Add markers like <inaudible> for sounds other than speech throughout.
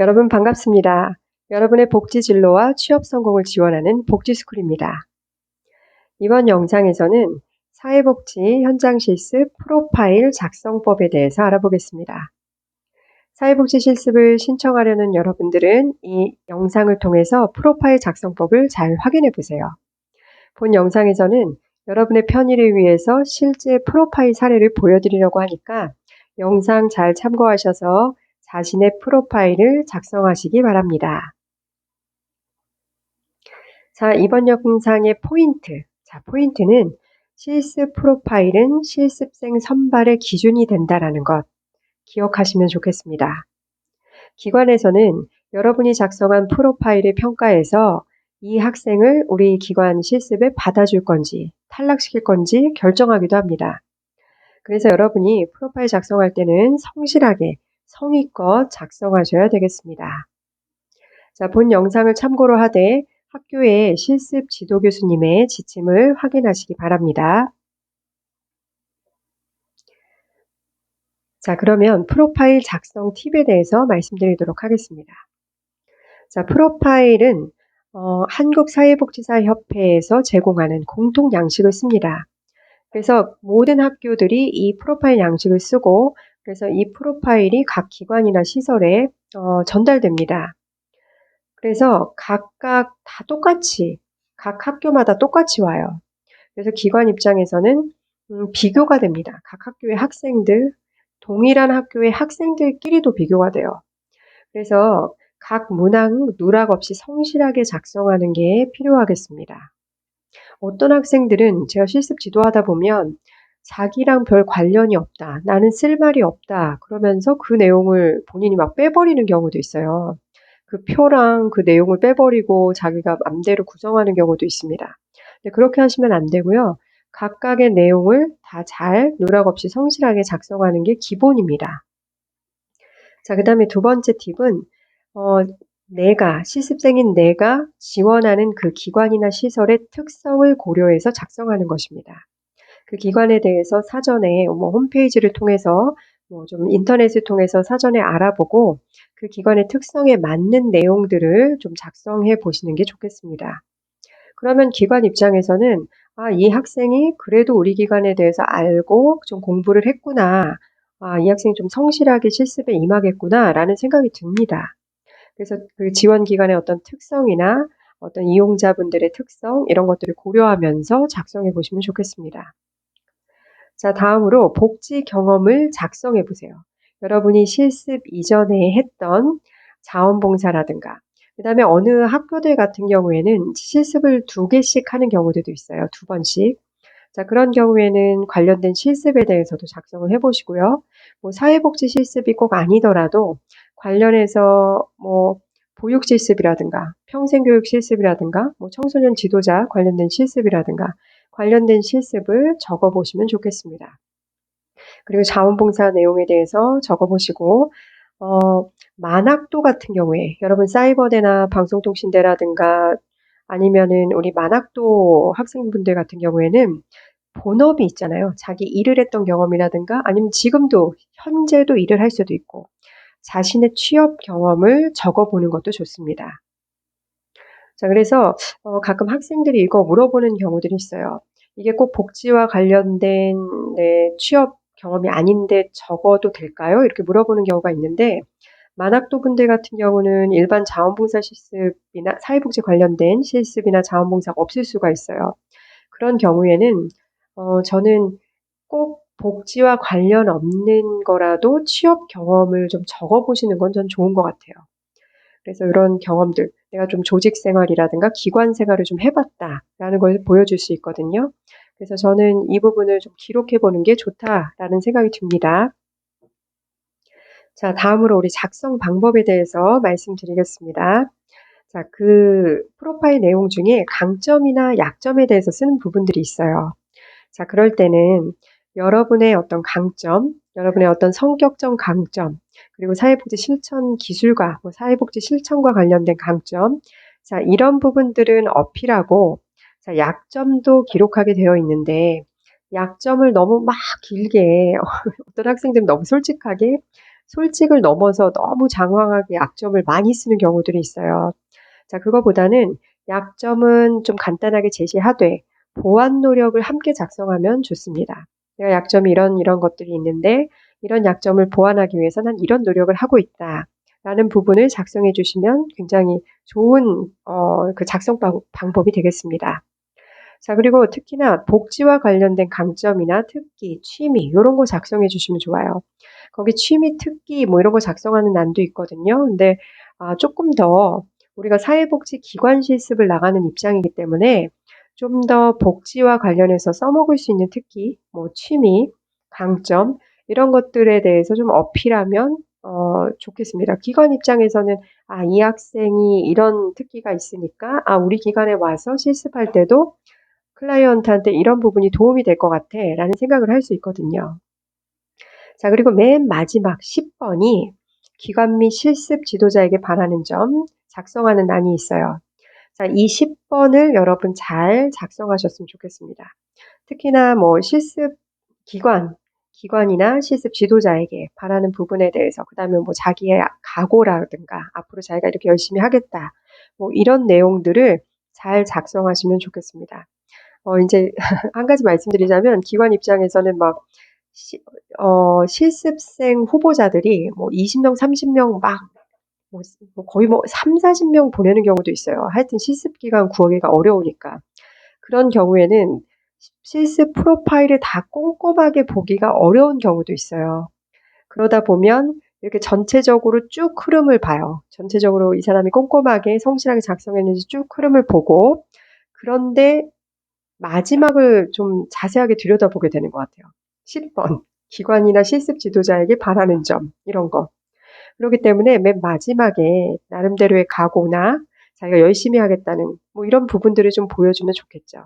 여러분 반갑습니다. 여러분의 복지 진로와 취업 성공을 지원하는 복지스쿨입니다. 이번 영상에서는 사회복지 현장 실습 프로파일 작성법에 대해서 알아보겠습니다. 사회복지 실습을 신청하려는 여러분들은 이 영상을 통해서 프로파일 작성법을 잘 확인해 보세요. 본 영상에서는 여러분의 편의를 위해서 실제 프로파일 사례를 보여드리려고 하니까 영상 잘 참고하셔서 자신의 프로파일을 작성하시기 바랍니다. 자, 이번 영상의 포인트. 자, 포인트는 실습 프로파일은 실습생 선발의 기준이 된다라는 것 기억하시면 좋겠습니다. 기관에서는 여러분이 작성한 프로파일을 평가해서 이 학생을 우리 기관 실습에 받아줄 건지 탈락시킬 건지 결정하기도 합니다. 그래서 여러분이 프로파일 작성할 때는 성실하게 성의껏 작성하셔야 되겠습니다. 자, 본 영상을 참고로 하되 학교의 실습 지도 교수님의 지침을 확인하시기 바랍니다. 자, 그러면 프로파일 작성 팁에 대해서 말씀드리도록 하겠습니다. 자, 프로파일은 어, 한국사회복지사협회에서 제공하는 공통 양식을 씁니다. 그래서 모든 학교들이 이 프로파일 양식을 쓰고 그래서 이 프로파일이 각 기관이나 시설에 어, 전달됩니다. 그래서 각각 다 똑같이 각 학교마다 똑같이 와요. 그래서 기관 입장에서는 음, 비교가 됩니다. 각 학교의 학생들, 동일한 학교의 학생들끼리도 비교가 돼요. 그래서 각 문항 누락 없이 성실하게 작성하는 게 필요하겠습니다. 어떤 학생들은 제가 실습 지도하다 보면 자기랑 별 관련이 없다. 나는 쓸 말이 없다. 그러면서 그 내용을 본인이 막 빼버리는 경우도 있어요. 그 표랑 그 내용을 빼버리고 자기가 맘대로 구성하는 경우도 있습니다. 그렇게 하시면 안 되고요. 각각의 내용을 다 잘 누락 없이 성실하게 작성하는 게 기본입니다. 자, 그 다음에 두 번째 팁은, 어, 내가, 실습생인 내가 지원하는 그 기관이나 시설의 특성을 고려해서 작성하는 것입니다. 그 기관에 대해서 사전에 뭐 홈페이지를 통해서 뭐 좀 인터넷을 통해서 사전에 알아보고 그 기관의 특성에 맞는 내용들을 좀 작성해 보시는 게 좋겠습니다. 그러면 기관 입장에서는 아, 이 학생이 그래도 우리 기관에 대해서 알고 좀 공부를 했구나. 아, 이 학생이 좀 성실하게 실습에 임하겠구나. 라는 생각이 듭니다. 그래서 그 지원 기관의 어떤 특성이나 어떤 이용자분들의 특성, 이런 것들을 고려하면서 작성해 보시면 좋겠습니다. 자, 다음으로 복지 경험을 작성해 보세요. 여러분이 실습 이전에 했던 자원봉사라든가, 그 다음에 어느 학교들 같은 경우에는 실습을 두 개씩 하는 경우들도 있어요. 두 번씩. 자, 그런 경우에는 관련된 실습에 대해서도 작성을 해 보시고요. 뭐 사회복지 실습이 꼭 아니더라도 관련해서 뭐 보육 실습이라든가 평생교육 실습이라든가 뭐 청소년 지도자 관련된 실습이라든가 관련된 실습을 적어 보시면 좋겠습니다. 그리고 자원봉사 내용에 대해서 적어 보시고 어, 만학도 같은 경우에 여러분 사이버대나 방송통신대라든가 아니면은 우리 만학도 학생분들 같은 경우에는 본업이 있잖아요. 자기 일을 했던 경험이라든가 아니면 지금도 현재도 일을 할 수도 있고 자신의 취업 경험을 적어보는 것도 좋습니다. 자, 그래서 어, 가끔 학생들이 이거 물어보는 경우들이 있어요. 이게 꼭 복지와 관련된 네, 취업 경험이 아닌데 적어도 될까요? 이렇게 물어보는 경우가 있는데 만학도 분들 같은 경우는 일반 자원봉사 실습이나 사회복지 관련된 실습이나 자원봉사가 없을 수가 있어요. 그런 경우에는 어, 저는 꼭 복지와 관련 없는 거라도 취업 경험을 좀 적어보시는 건 전 좋은 것 같아요. 그래서 이런 경험들, 내가 좀 조직 생활이라든가 기관 생활을 좀 해봤다라는 걸 보여줄 수 있거든요. 그래서 저는 이 부분을 좀 기록해 보는 게 좋다라는 생각이 듭니다. 자, 다음으로 우리 작성 방법에 대해서 말씀드리겠습니다. 자, 그 프로파일 내용 중에 강점이나 약점에 대해서 쓰는 부분들이 있어요. 자, 그럴 때는 여러분의 어떤 강점, 여러분의 어떤 성격적 강점, 그리고 사회복지 실천 기술과 뭐 사회복지 실천과 관련된 강점, 자, 이런 부분들은 어필하고, 자, 약점도 기록하게 되어 있는데, 약점을 너무 막 길게, <laughs> 어떤 학생들은 너무 솔직하게, 솔직을 넘어서 너무 장황하게 약점을 많이 쓰는 경우들이 있어요. 자, 그거보다는 약점은 좀 간단하게 제시하되 보완 노력을 함께 작성하면 좋습니다. 내가 약점이 이런 이런 것들이 있는데 이런 약점을 보완하기 위해서 난 이런 노력을 하고 있다. 라는 부분을 작성해 주시면 굉장히 좋은 어, 그 작성 방, 방법이 되겠습니다. 자, 그리고 특히나 복지와 관련된 강점이나 특기, 취미 이런 거 작성해 주시면 좋아요. 거기 취미, 특기 뭐 이런 거 작성하는 난도 있거든요. 근데 아, 조금 더 우리가 사회복지 기관 실습을 나가는 입장이기 때문에 좀 더 복지와 관련해서 써먹을 수 있는 특기, 뭐 취미, 강점 이런 것들에 대해서 좀 어필하면 어, 좋겠습니다. 기관 입장에서는 아, 이 학생이 이런 특기가 있으니까 아, 우리 기관에 와서 실습할 때도 클라이언트한테 이런 부분이 도움이 될 것 같아 라는 생각을 할 수 있거든요. 자, 그리고 맨 마지막 10번이 기관 및 실습 지도자에게 바라는 점 작성하는 난이 있어요. 자, 이 10번을 여러분 잘 작성하셨으면 좋겠습니다. 특히나 뭐 실습 기관, 기관이나 실습 지도자에게 바라는 부분에 대해서 그 다음에 뭐 자기의 각오라든가 앞으로 자기가 이렇게 열심히 하겠다 뭐 이런 내용들을 잘 작성하시면 좋겠습니다. 어, 이제 <laughs> 한 가지 말씀드리자면 기관 입장에서는 막 시, 어, 실습생 후보자들이 뭐 20명, 30명 막 뭐, 뭐 거의 뭐 3, 40명 보내는 경우도 있어요. 하여튼 실습 기간 구하기가 어려우니까. 그런 경우에는 실습 프로파일을 다 꼼꼼하게 보기가 어려운 경우도 있어요. 그러다 보면 이렇게 전체적으로 쭉 흐름을 봐요. 전체적으로 이 사람이 꼼꼼하게 성실하게 작성했는지 쭉 흐름을 보고 그런데 마지막을 좀 자세하게 들여다보게 되는 것 같아요. 10번. 기관이나 실습 지도자에게 바라는 점, 이런 거. 그렇기 때문에 맨 마지막에 나름대로의 각오나 자기가 열심히 하겠다는 뭐 이런 부분들을 좀 보여주면 좋겠죠.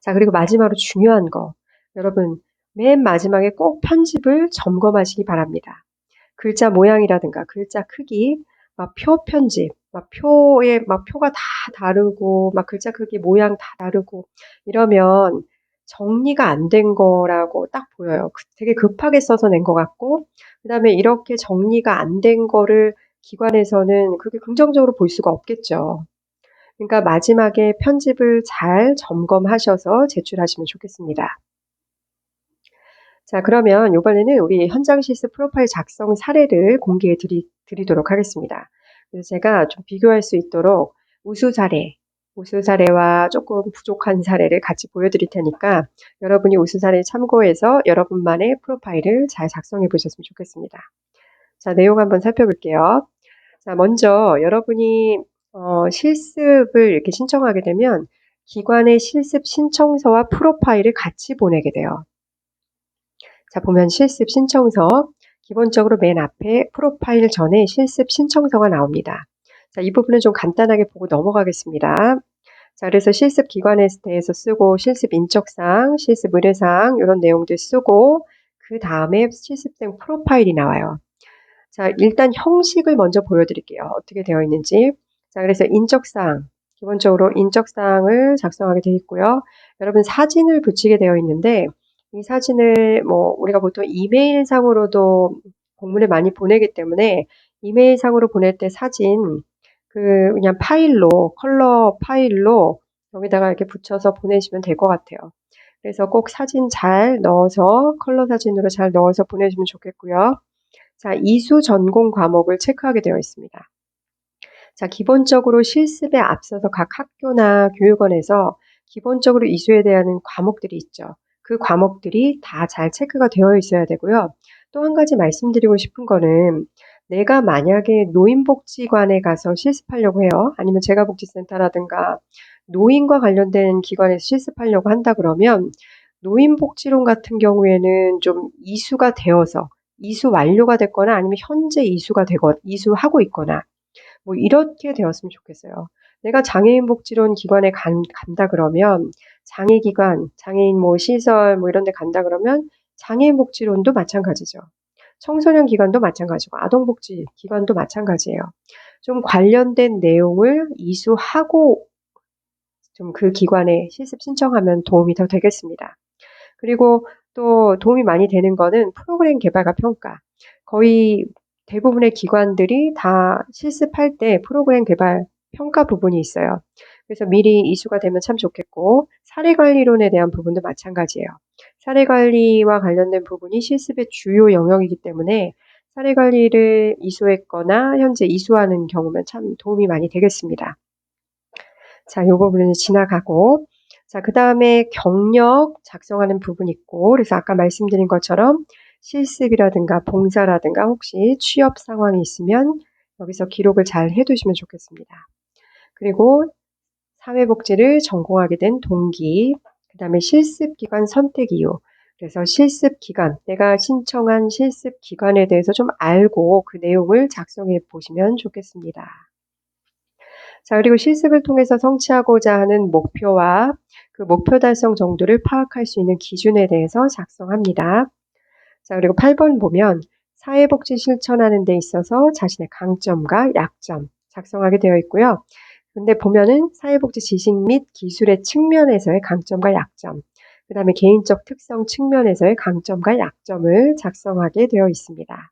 자, 그리고 마지막으로 중요한 거. 여러분, 맨 마지막에 꼭 편집을 점검하시기 바랍니다. 글자 모양이라든가 글자 크기, 막 표 편집, 막 표에 막 표가 다 다르고 막 글자 크기 모양 다 다르고 이러면 정리가 안 된 거라고 딱 보여요. 그 되게 급하게 써서 낸 것 같고 그 다음에 이렇게 정리가 안 된 거를 기관에서는 그렇게 긍정적으로 볼 수가 없겠죠. 그러니까 마지막에 편집을 잘 점검하셔서 제출하시면 좋겠습니다. 자, 그러면 이번에는 우리 현장 실습 프로파일 작성 사례를 공개해 드리, 드리도록 하겠습니다. 그래서 제가 좀 비교할 수 있도록 우수 사례, 우수 사례와 조금 부족한 사례를 같이 보여드릴 테니까 여러분이 우수 사례 참고해서 여러분만의 프로파일을 잘 작성해 보셨으면 좋겠습니다. 자, 내용 한번 살펴볼게요. 자, 먼저 여러분이 어, 실습을 이렇게 신청하게 되면 기관의 실습 신청서와 프로파일을 같이 보내게 돼요. 자, 보면 실습 신청서, 기본적으로 맨 앞에 프로파일 전에 실습 신청서가 나옵니다. 자, 이 부분은 좀 간단하게 보고 넘어가겠습니다. 자, 그래서 실습 기관에 대해서 쓰고 실습 인적사항, 실습 의뢰사항 이런 내용들 쓰고 그 다음에 실습생 프로파일이 나와요. 자, 일단 형식을 먼저 보여드릴게요. 어떻게 되어 있는지. 자, 그래서 인적사항. 기본적으로 인적사항을 작성하게 되어 있고요. 여러분 사진을 붙이게 되어 있는데 이 사진을 뭐 우리가 보통 이메일상으로도 공문을 많이 보내기 때문에 이메일상으로 보낼 때 사진 그 그냥 파일로 컬러 파일로 여기다가 이렇게 붙여서 보내시면 될 것 같아요. 그래서 꼭 사진 잘 넣어서 컬러 사진으로 잘 넣어서 보내주면 좋겠고요. 자, 이수 전공 과목을 체크하게 되어 있습니다. 자, 기본적으로 실습에 앞서서 각 학교나 교육원에서 기본적으로 이수에 대한 과목들이 있죠. 그 과목들이 다 잘 체크가 되어 있어야 되고요. 또 한 가지 말씀드리고 싶은 거는 내가 만약에 노인복지관에 가서 실습하려고 해요. 아니면 재가복지센터라든가 노인과 관련된 기관에서 실습하려고 한다 그러면 노인복지론 같은 경우에는 좀 이수가 되어서 이수 완료가 됐거나 아니면 현재 이수가 되거 이수하고 있거나 뭐 이렇게 되었으면 좋겠어요. 내가 장애인 복지론 기관에 간, 간다 그러면 장애기관, 장애인 뭐 시설 뭐 이런 데 간다 그러면 장애인 복지론도 마찬가지죠. 청소년 기관도 마찬가지고 아동복지 기관도 마찬가지예요. 좀 관련된 내용을 이수하고 좀 그 기관에 실습 신청하면 도움이 더 되겠습니다. 그리고 또 도움이 많이 되는 거는 프로그램 개발과 평가. 거의 대부분의 기관들이 다 실습할 때 프로그램 개발 평가 부분이 있어요. 그래서 미리 이수가 되면 참 좋겠고 사례 관리론에 대한 부분도 마찬가지예요. 사례 관리와 관련된 부분이 실습의 주요 영역이기 때문에 사례 관리를 이수했거나 현재 이수하는 경우면 참 도움이 많이 되겠습니다. 자, 이 부분은 지나가고 자, 그 다음에 경력 작성하는 부분이 있고 그래서 아까 말씀드린 것처럼 실습이라든가 봉사라든가 혹시 취업 상황이 있으면 여기서 기록을 잘 해두시면 좋겠습니다. 그리고 사회복지를 전공하게 된 동기, 그 다음에 실습기관 선택 이유. 그래서 실습기관, 내가 신청한 실습기관에 대해서 좀 알고 그 내용을 작성해 보시면 좋겠습니다. 자, 그리고 실습을 통해서 성취하고자 하는 목표와 그 목표 달성 정도를 파악할 수 있는 기준에 대해서 작성합니다. 자, 그리고 8번 보면 사회복지 실천하는 데 있어서 자신의 강점과 약점 작성하게 되어 있고요. 근데 보면은 사회복지 지식 및 기술의 측면에서의 강점과 약점, 그 다음에 개인적 특성 측면에서의 강점과 약점을 작성하게 되어 있습니다.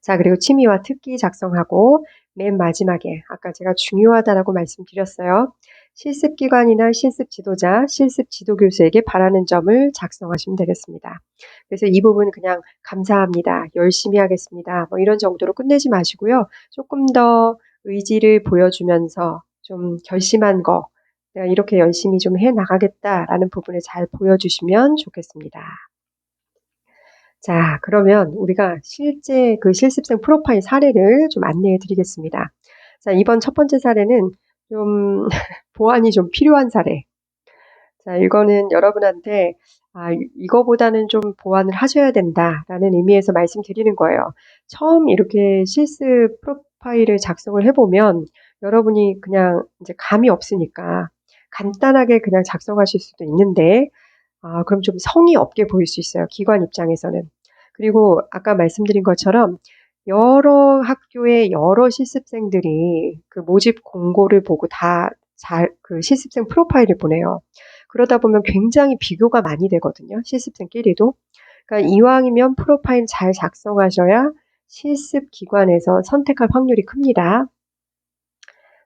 자, 그리고 취미와 특기 작성하고 맨 마지막에 아까 제가 중요하다라고 말씀드렸어요. 실습기관이나 실습 지도자, 실습 지도 교수에게 바라는 점을 작성하시면 되겠습니다. 그래서 이 부분 그냥 감사합니다. 열심히 하겠습니다. 뭐 이런 정도로 끝내지 마시고요. 조금 더 의지를 보여주면서 좀 결심한 거, 내가 이렇게 열심히 좀 해 나가겠다라는 부분을 잘 보여주시면 좋겠습니다. 자, 그러면 우리가 실제 그 실습생 프로파일 사례를 좀 안내해 드리겠습니다. 자, 이번 첫 번째 사례는 좀 <laughs> 보완이 좀 필요한 사례. 자, 이거는 여러분한테 아, 이거보다는 좀 보완을 하셔야 된다라는 의미에서 말씀드리는 거예요. 처음 이렇게 실습 프로 파일을 작성을 해보면 여러분이 그냥 이제 감이 없으니까 간단하게 그냥 작성하실 수도 있는데 아, 그럼 좀 성의 없게 보일 수 있어요. 기관 입장에서는. 그리고 아까 말씀드린 것처럼 여러 학교의 여러 실습생들이 그 모집 공고를 보고 다 잘 그 실습생 프로파일을 보내요. 그러다 보면 굉장히 비교가 많이 되거든요. 실습생끼리도. 그러니까 이왕이면 프로파일 잘 작성하셔야 실습 기관에서 선택할 확률이 큽니다.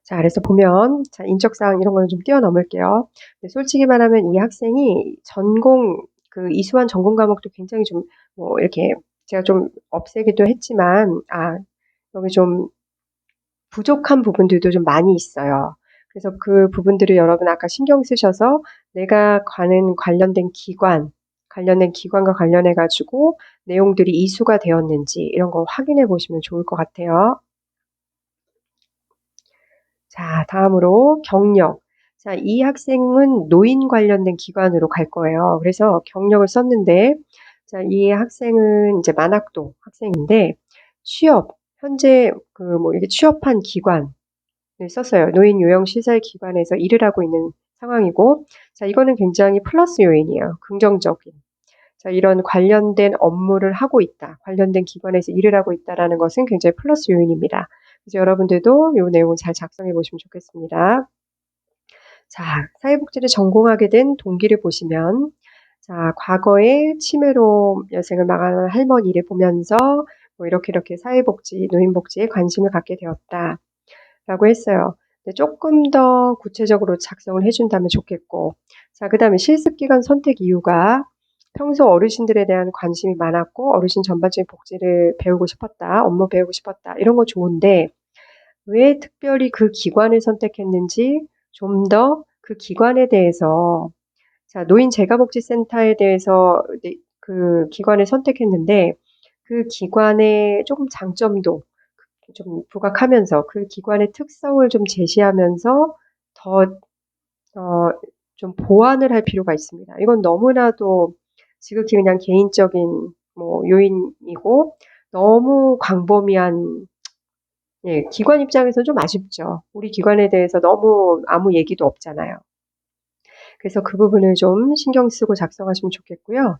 자, 그래서 보면, 자, 인적사항 이런 거는 좀 뛰어넘을게요. 솔직히 말하면 이 학생이 전공, 그 이수한 전공 과목도 굉장히 좀, 뭐, 이렇게 제가 좀 없애기도 했지만, 아, 여기 좀 부족한 부분들도 좀 많이 있어요. 그래서 그 부분들을 여러분 아까 신경 쓰셔서 내가 가는 관련된 기관, 관련된 기관과 관련해 가지고 내용들이 이수가 되었는지 이런 거 확인해 보시면 좋을 것 같아요. 자, 다음으로 경력. 자, 이 학생은 노인 관련된 기관으로 갈 거예요. 그래서 경력을 썼는데, 자, 이 학생은 이제 만학도 학생인데, 취업, 현재 그 뭐 이렇게 취업한 기관을 썼어요. 노인 요양 시설 기관에서 일을 하고 있는 상황이고, 자, 이거는 굉장히 플러스 요인이에요. 긍정적인. 자, 이런 관련된 업무를 하고 있다. 관련된 기관에서 일을 하고 있다라는 것은 굉장히 플러스 요인입니다. 그래서 여러분들도 이 내용을 잘 작성해 보시면 좋겠습니다. 자, 사회복지를 전공하게 된 동기를 보시면 자, 과거에 치매로 여생을 망하는 할머니를 보면서 뭐 이렇게 이렇게 사회복지, 노인복지에 관심을 갖게 되었다. 라고 했어요. 조금 더 구체적으로 작성을 해준다면 좋겠고. 자, 그 다음에 실습기간 선택 이유가 평소 어르신들에 대한 관심이 많았고 어르신 전반적인 복지를 배우고 싶었다, 업무 배우고 싶었다 이런 거 좋은데 왜 특별히 그 기관을 선택했는지 좀 더 그 기관에 대해서 자 노인 재가복지센터에 대해서 그 기관을 선택했는데 그 기관의 조금 장점도 좀 부각하면서 그 기관의 특성을 좀 제시하면서 더 어, 좀 보완을 할 필요가 있습니다. 이건 너무나도 지극히 그냥 개인적인 뭐 요인이고 너무 광범위한 예, 기관 입장에서 좀 아쉽죠. 우리 기관에 대해서 너무 아무 얘기도 없잖아요. 그래서 그 부분을 좀 신경 쓰고 작성하시면 좋겠고요.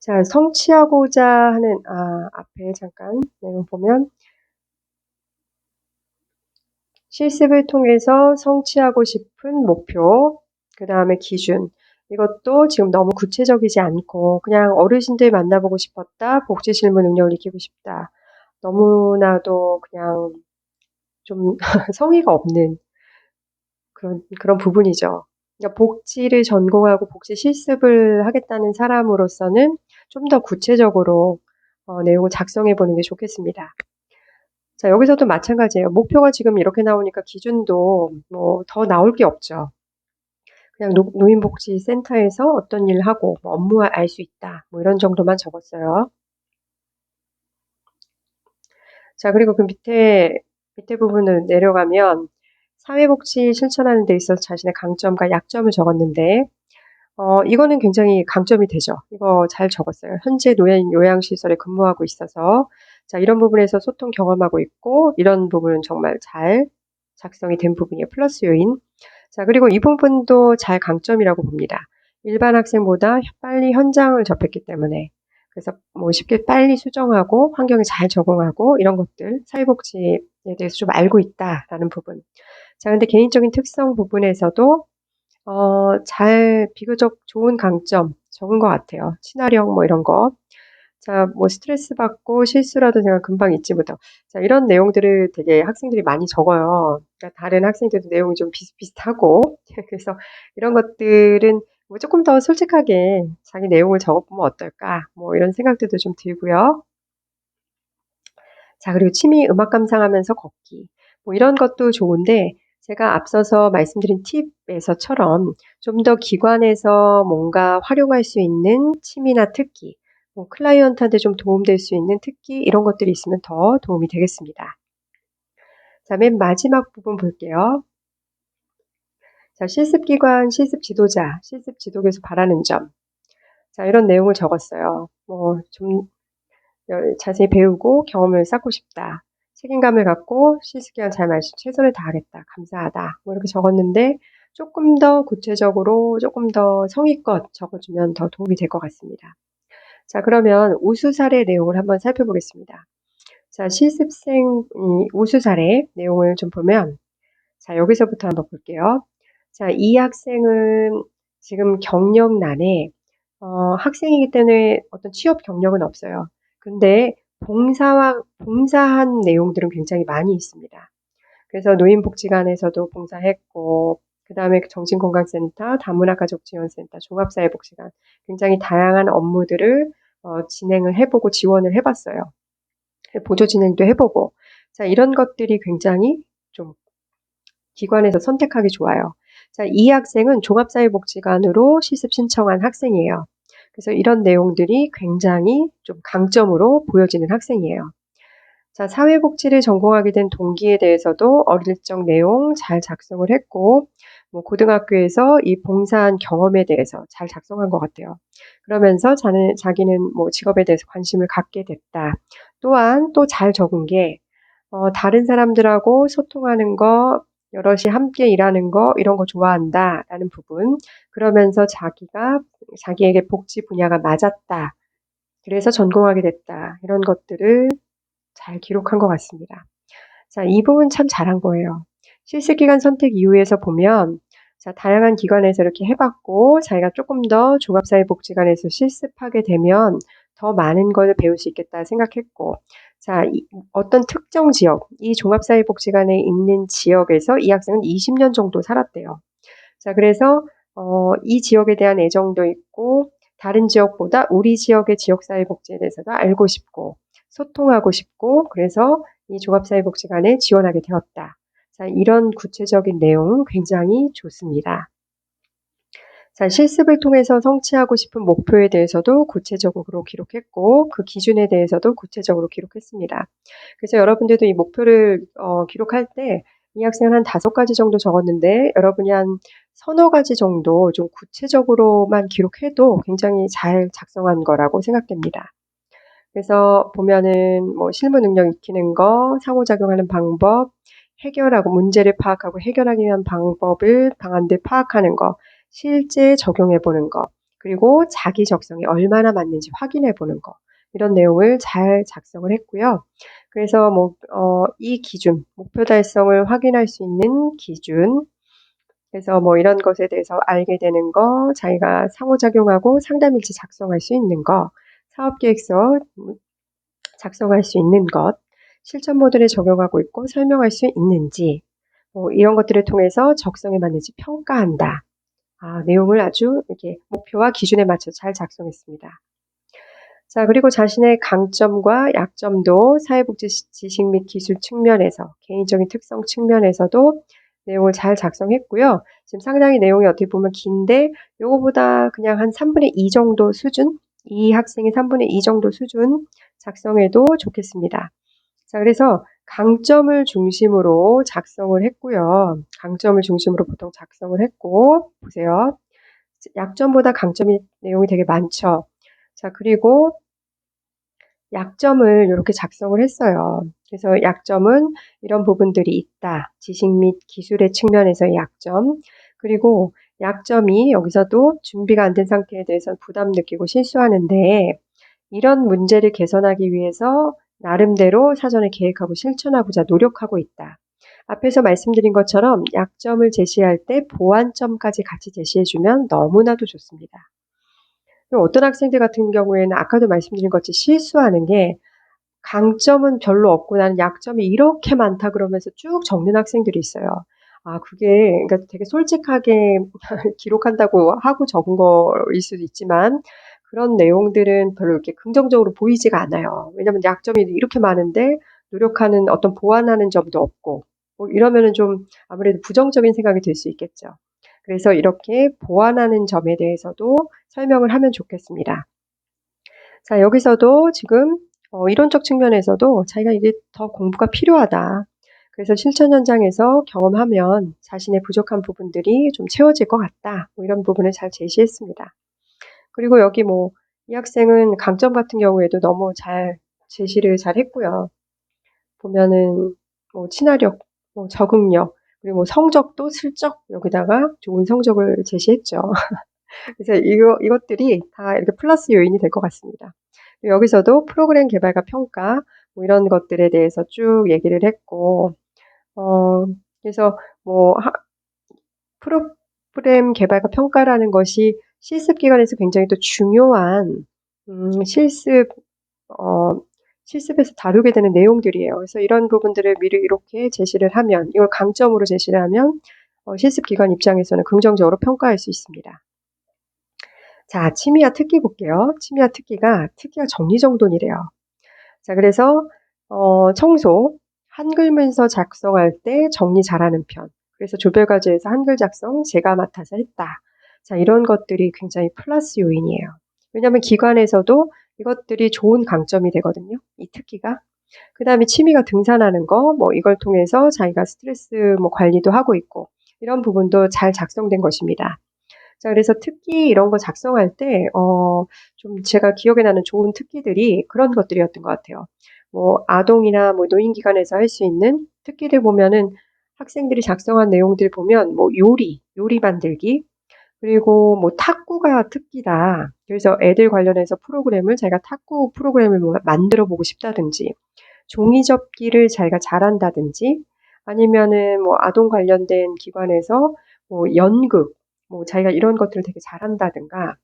자, 성취하고자 하는, 아, 앞에 잠깐 내용 보면, 실습을 통해서 성취하고 싶은 목표, 그 다음에 기준, 이것도 지금 너무 구체적이지 않고 그냥 어르신들 만나보고 싶었다. 복지 실무 능력을 익히고 싶다. 너무나도 그냥 좀 <laughs> 성의가 없는 그런 그런 부분이죠. 그러니까 복지를 전공하고 복지 실습을 하겠다는 사람으로서는 좀 더 구체적으로 어, 내용을 작성해 보는 게 좋겠습니다. 자, 여기서도 마찬가지예요. 목표가 지금 이렇게 나오니까 기준도 뭐 더 나올 게 없죠. 그냥 노, 노인복지센터에서 어떤 일을 하고 뭐 업무 알수 있다. 뭐 이런 정도만 적었어요. 자, 그리고 그 밑에 밑에 부분을 내려가면 사회복지 실천하는 데 있어서 자신의 강점과 약점을 적었는데 어, 이거는 굉장히 강점이 되죠. 이거 잘 적었어요. 현재 노인 요양시설에 근무하고 있어서 자, 이런 부분에서 소통 경험하고 있고 이런 부분은 정말 잘 작성이 된 부분이에요. 플러스 요인. 자, 그리고 이 부분도 잘 강점이라고 봅니다. 일반 학생보다 빨리 현장을 접했기 때문에 그래서 뭐 쉽게 빨리 수정하고 환경에 잘 적응하고 이런 것들 사회복지에 대해서 좀 알고 있다라는 부분. 자, 근데 개인적인 특성 부분에서도 어, 잘 비교적 좋은 강점 적은 것 같아요. 친화력 뭐 이런 거. 자, 뭐 스트레스 받고 실수라도 제가 금방 잊지 못하고. 자, 이런 내용들을 되게 학생들이 많이 적어요. 그러니까 다른 학생들도 내용이 좀 비슷비슷하고. <laughs> 그래서 이런 것들은 뭐 조금 더 솔직하게 자기 내용을 적어보면 어떨까. 뭐 이런 생각들도 좀 들고요. 자, 그리고 취미 음악 감상하면서 걷기. 뭐 이런 것도 좋은데 제가 앞서서 말씀드린 팁에서처럼 좀 더 기관에서 뭔가 활용할 수 있는 취미나 특기, 뭐 클라이언트한테 좀 도움될 수 있는 특기 이런 것들이 있으면 더 도움이 되겠습니다. 자, 맨 마지막 부분 볼게요. 자, 실습기관, 실습 지도자, 실습 지도교에서 바라는 점. 자, 이런 내용을 적었어요. 뭐, 좀 자세히 배우고 경험을 쌓고 싶다. 책임감을 갖고 실습기간 잘 마시 최선을 다하겠다. 감사하다. 뭐 이렇게 적었는데 조금 더 구체적으로 조금 더 성의껏 적어주면 더 도움이 될 것 같습니다. 자, 그러면 우수 사례 내용을 한번 살펴보겠습니다. 자, 실습생 우수 사례 내용을 좀 보면 자, 여기서부터 한번 볼게요. 자, 이 학생은 지금 경력란에 어, 학생이기 때문에 어떤 취업 경력은 없어요. 근데 봉사와 봉사한 내용들은 굉장히 많이 있습니다. 그래서 노인복지관에서도 봉사했고 그 다음에 정신건강센터, 다문화가족지원센터, 종합사회복지관 굉장히 다양한 업무들을 어, 진행을 해보고 지원을 해봤어요. 보조 진행도 해보고 자 이런 것들이 굉장히 좀 기관에서 선택하기 좋아요. 자, 이 학생은 종합사회복지관으로 실습 신청한 학생이에요. 그래서 이런 내용들이 굉장히 좀 강점으로 보여지는 학생이에요. 자, 사회복지를 전공하게 된 동기에 대해서도 어릴 적 내용 잘 작성을 했고, 뭐 고등학교에서 이 봉사한 경험에 대해서 잘 작성한 것 같아요. 그러면서 자는, 자기는 뭐 직업에 대해서 관심을 갖게 됐다. 또한 또 잘 적은 게, 어, 다른 사람들하고 소통하는 거, 여럿이 함께 일하는 거, 이런 거 좋아한다. 라는 부분. 그러면서 자기가, 자기에게 복지 분야가 맞았다. 그래서 전공하게 됐다. 이런 것들을 잘 기록한 것 같습니다. 자, 이 부분 참 잘한 거예요. 실습기간 선택 이후에서 보면 자, 다양한 기관에서 이렇게 해봤고 자기가 조금 더 종합사회복지관에서 실습하게 되면 더 많은 걸 배울 수 있겠다 생각했고 자, 이, 어떤 특정 지역, 이 종합사회복지관에 있는 지역에서 이 학생은 20년 정도 살았대요. 자, 그래서 어, 이 지역에 대한 애정도 있고 다른 지역보다 우리 지역의 지역사회복지에 대해서도 알고 싶고 소통하고 싶고 그래서 이 종합사회복지관에 지원하게 되었다. 자, 이런 구체적인 내용 굉장히 좋습니다. 자, 실습을 통해서 성취하고 싶은 목표에 대해서도 구체적으로 기록했고 그 기준에 대해서도 구체적으로 기록했습니다. 그래서 여러분들도 이 목표를 어, 기록할 때 이 학생은 한 다섯 가지 정도 적었는데 여러분이 한 서너 가지 정도 좀 구체적으로만 기록해도 굉장히 잘 작성한 거라고 생각됩니다. 그래서 보면은 뭐 실무 능력 익히는 거, 상호작용하는 방법, 해결하고 문제를 파악하고 해결하기 위한 방법을 방안들 파악하는 거, 실제 적용해 보는 거, 그리고 자기 적성이 얼마나 맞는지 확인해 보는 거. 이런 내용을 잘 작성을 했고요. 그래서 뭐, 어, 이 기준, 목표 달성을 확인할 수 있는 기준, 그래서 뭐 이런 것에 대해서 알게 되는 거, 자기가 상호작용하고 상담일지 작성할 수 있는 거, 사업계획서 작성할 수 있는 것, 실천 모델에 적용하고 있고 설명할 수 있는지, 뭐 이런 것들을 통해서 적성에 맞는지 평가한다. 아, 내용을 아주 이렇게 목표와 기준에 맞춰 잘 작성했습니다. 자, 그리고 자신의 강점과 약점도 사회복지 지식 및 기술 측면에서 개인적인 특성 측면에서도 내용을 잘 작성했고요. 지금 상당히 내용이 어떻게 보면 긴데 요거보다 그냥 한 3분의 2 정도 수준, 이 학생이 3분의 2 정도 수준 작성해도 좋겠습니다. 자, 그래서 강점을 중심으로 작성을 했고요. 강점을 중심으로 보통 작성을 했고, 보세요. 약점보다 강점이 내용이 되게 많죠. 자, 그리고 약점을 이렇게 작성을 했어요. 그래서 약점은 이런 부분들이 있다. 지식 및 기술의 측면에서의 약점. 그리고 약점이 여기서도 준비가 안 된 상태에 대해서 부담 느끼고 실수하는데 이런 문제를 개선하기 위해서 나름대로 사전에 계획하고 실천하고자 노력하고 있다. 앞에서 말씀드린 것처럼 약점을 제시할 때 보완점까지 같이 제시해주면 너무나도 좋습니다. 어떤 학생들 같은 경우에는 아까도 말씀드린 것처럼 실수하는 게 강점은 별로 없고 나는 약점이 이렇게 많다 그러면서 쭉 적는 학생들이 있어요. 아, 그게, 그러니까 되게 솔직하게 <laughs> 기록한다고 하고 적은 거일 수도 있지만, 그런 내용들은 별로 이렇게 긍정적으로 보이지가 않아요. 왜냐면 약점이 이렇게 많은데, 노력하는 어떤 보완하는 점도 없고, 뭐 이러면은 좀 아무래도 부정적인 생각이 들 수 있겠죠. 그래서 이렇게 보완하는 점에 대해서도 설명을 하면 좋겠습니다. 자, 여기서도 지금 어, 이론적 측면에서도 자기가 이게 더 공부가 필요하다. 그래서 실천 현장에서 경험하면 자신의 부족한 부분들이 좀 채워질 것 같다. 뭐 이런 부분을 잘 제시했습니다. 그리고 여기 뭐 이 학생은 강점 같은 경우에도 너무 잘 제시를 잘 했고요. 보면은 뭐 친화력, 뭐 적응력, 그리고 뭐 성적도 슬쩍 여기다가 좋은 성적을 제시했죠. <laughs> 그래서 이거, 이것들이 다 이렇게 플러스 요인이 될 것 같습니다. 여기서도 프로그램 개발과 평가, 뭐 이런 것들에 대해서 쭉 얘기를 했고, 어, 그래서 뭐, 하, 프로그램 개발과 평가라는 것이 실습 기관에서 굉장히 또 중요한, 음, 실습, 어, 실습에서 다루게 되는 내용들이에요. 그래서 이런 부분들을 미리 이렇게 제시를 하면, 이걸 강점으로 제시를 하면, 어, 실습 기관 입장에서는 긍정적으로 평가할 수 있습니다. 자, 취미와 특기 볼게요. 취미와 특기가 특기가 정리정돈이래요. 자, 그래서 어, 청소, 한글 문서 작성할 때 정리 잘하는 편. 그래서 조별과제에서 한글 작성 제가 맡아서 했다. 자, 이런 것들이 굉장히 플러스 요인이에요. 왜냐하면 기관에서도 이것들이 좋은 강점이 되거든요. 이 특기가. 그 다음에 취미가 등산하는 거, 뭐 이걸 통해서 자기가 스트레스 뭐 관리도 하고 있고 이런 부분도 잘 작성된 것입니다. 자, 그래서 특기 이런 거 작성할 때, 어, 좀 제가 기억에 나는 좋은 특기들이 그런 것들이었던 것 같아요. 뭐, 아동이나 뭐 노인기관에서 할 수 있는 특기들 보면은 학생들이 작성한 내용들 보면 뭐 요리, 요리 만들기, 그리고 뭐 탁구가 특기다. 그래서 애들 관련해서 프로그램을 자기가 탁구 프로그램을 뭐 만들어 보고 싶다든지, 종이 접기를 자기가 잘한다든지, 아니면은 뭐 아동 관련된 기관에서 뭐 연극, 뭐 자기가 이런 것들을 되게 잘한다든가,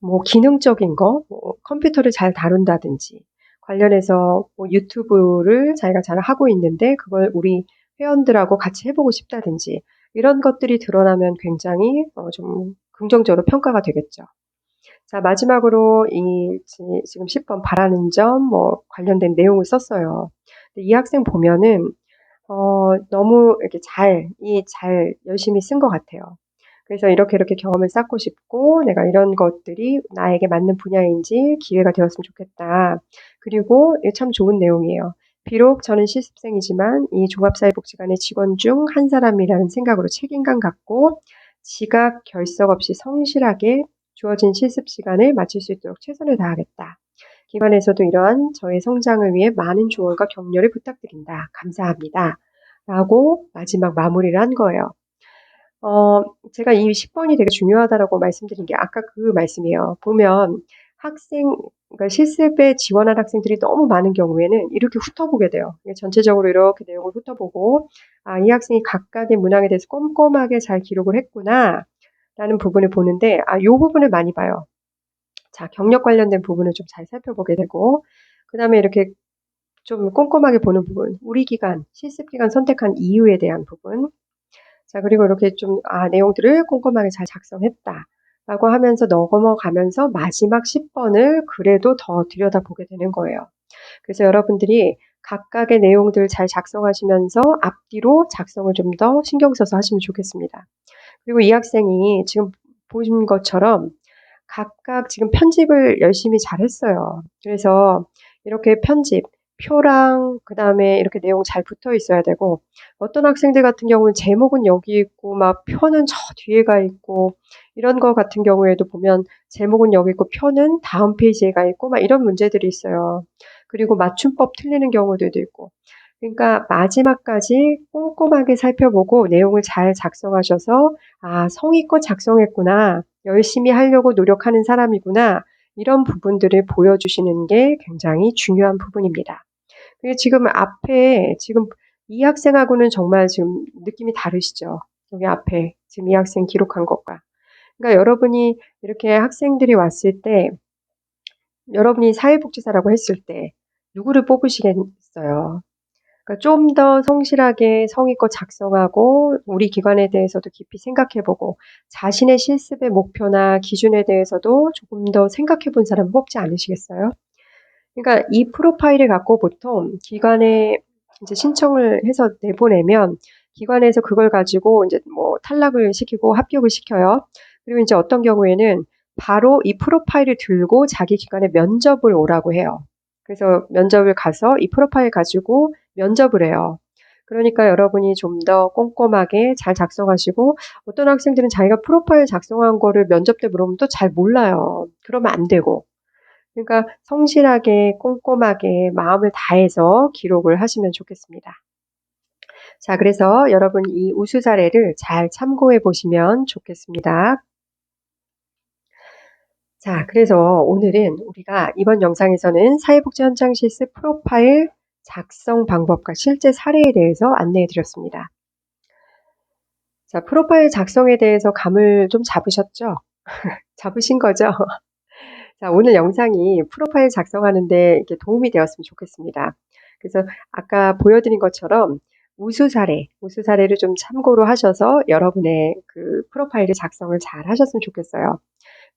뭐 기능적인 거, 뭐 컴퓨터를 잘 다룬다든지, 관련해서 뭐 유튜브를 자기가 잘 하고 있는데 그걸 우리 회원들하고 같이 해보고 싶다든지 이런 것들이 드러나면 굉장히 어 좀 긍정적으로 평가가 되겠죠. 자 마지막으로 이 지금 10번 바라는 점 뭐 관련된 내용을 썼어요. 이 학생 보면은 어 너무 이렇게 잘, 이 잘 열심히 쓴 것 같아요. 그래서 이렇게 이렇게 경험을 쌓고 싶고 내가 이런 것들이 나에게 맞는 분야인지 기회가 되었으면 좋겠다. 그리고 참 좋은 내용이에요. 비록 저는 실습생이지만 이 종합사회복지관의 직원 중 한 사람이라는 생각으로 책임감 갖고 지각 결석 없이 성실하게 주어진 실습 시간을 마칠 수 있도록 최선을 다하겠다. 기관에서도 이러한 저의 성장을 위해 많은 조언과 격려를 부탁드린다. 감사합니다. 라고 마지막 마무리를 한 거예요. 어, 제가 이 10번이 되게 중요하다라고 말씀드린 게 아까 그 말씀이에요. 보면 학생, 그러니까 실습에 지원한 학생들이 너무 많은 경우에는 이렇게 훑어보게 돼요. 전체적으로 이렇게 내용을 훑어보고, 아, 이 학생이 각각의 문항에 대해서 꼼꼼하게 잘 기록을 했구나, 라는 부분을 보는데, 아, 요 부분을 많이 봐요. 자, 경력 관련된 부분을 좀 잘 살펴보게 되고, 그 다음에 이렇게 좀 꼼꼼하게 보는 부분, 우리 기간, 실습 기간 선택한 이유에 대한 부분, 자, 그리고 이렇게 좀, 아, 내용들을 꼼꼼하게 잘 작성했다. 라고 하면서 넘어가면서 마지막 10번을 그래도 더 들여다보게 되는 거예요. 그래서 여러분들이 각각의 내용들 잘 작성하시면서 앞뒤로 작성을 좀 더 신경 써서 하시면 좋겠습니다. 그리고 이 학생이 지금 보신 것처럼 각각 지금 편집을 열심히 잘 했어요. 그래서 이렇게 편집, 표랑 그 다음에 이렇게 내용 잘 붙어 있어야 되고 어떤 학생들 같은 경우는 제목은 여기 있고 막 표는 저 뒤에 가 있고 이런 거 같은 경우에도 보면 제목은 여기 있고 표는 다음 페이지에 가 있고 막 이런 문제들이 있어요. 그리고 맞춤법 틀리는 경우들도 있고 그러니까 마지막까지 꼼꼼하게 살펴보고 내용을 잘 작성하셔서 아 성의껏 작성했구나 열심히 하려고 노력하는 사람이구나 이런 부분들을 보여주시는 게 굉장히 중요한 부분입니다. 지금 앞에 지금 이 학생하고는 정말 지금 느낌이 다르시죠. 여기 앞에 지금 이 학생 기록한 것과. 그러니까 여러분이 이렇게 학생들이 왔을 때 여러분이 사회복지사라고 했을 때 누구를 뽑으시겠어요? 그러니까 좀 더 성실하게 성의껏 작성하고 우리 기관에 대해서도 깊이 생각해보고 자신의 실습의 목표나 기준에 대해서도 조금 더 생각해본 사람 뽑지 않으시겠어요? 그러니까 이 프로파일을 갖고 보통 기관에 이제 신청을 해서 내보내면 기관에서 그걸 가지고 이제 뭐 탈락을 시키고 합격을 시켜요. 그리고 이제 어떤 경우에는 바로 이 프로파일을 들고 자기 기관에 면접을 오라고 해요. 그래서 면접을 가서 이 프로파일 가지고 면접을 해요. 그러니까 여러분이 좀 더 꼼꼼하게 잘 작성하시고 어떤 학생들은 자기가 프로파일 작성한 거를 면접 때 물어보면 또 잘 몰라요. 그러면 안 되고 그러니까 성실하게 꼼꼼하게 마음을 다해서 기록을 하시면 좋겠습니다. 자, 그래서 여러분 이 우수 사례를 잘 참고해 보시면 좋겠습니다. 자, 그래서 오늘은 우리가 이번 영상에서는 사회복지 현장 실습 프로파일 작성 방법과 실제 사례에 대해서 안내해 드렸습니다. 자, 프로파일 작성에 대해서 감을 좀 잡으셨죠? <laughs> 잡으신 거죠? <laughs> 자, 오늘 영상이 프로파일 작성하는데 이렇게 도움이 되었으면 좋겠습니다. 그래서 아까 보여드린 것처럼 우수 사례, 우수 사례를 좀 참고로 하셔서 여러분의 그 프로파일을 작성을 잘 하셨으면 좋겠어요.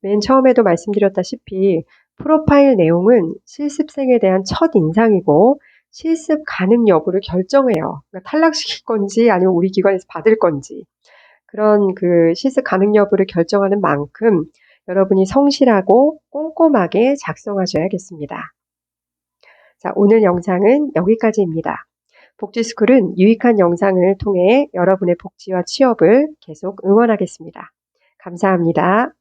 맨 처음에도 말씀드렸다시피 프로파일 내용은 실습생에 대한 첫 인상이고 실습 가능 여부를 결정해요. 그러니까 탈락시킬 건지 아니면 우리 기관에서 받을 건지 그런 그 실습 가능 여부를 결정하는 만큼 여러분이 성실하고 꼼꼼하게 작성하셔야겠습니다. 자, 오늘 영상은 여기까지입니다. 복지스쿨은 유익한 영상을 통해 여러분의 복지와 취업을 계속 응원하겠습니다. 감사합니다.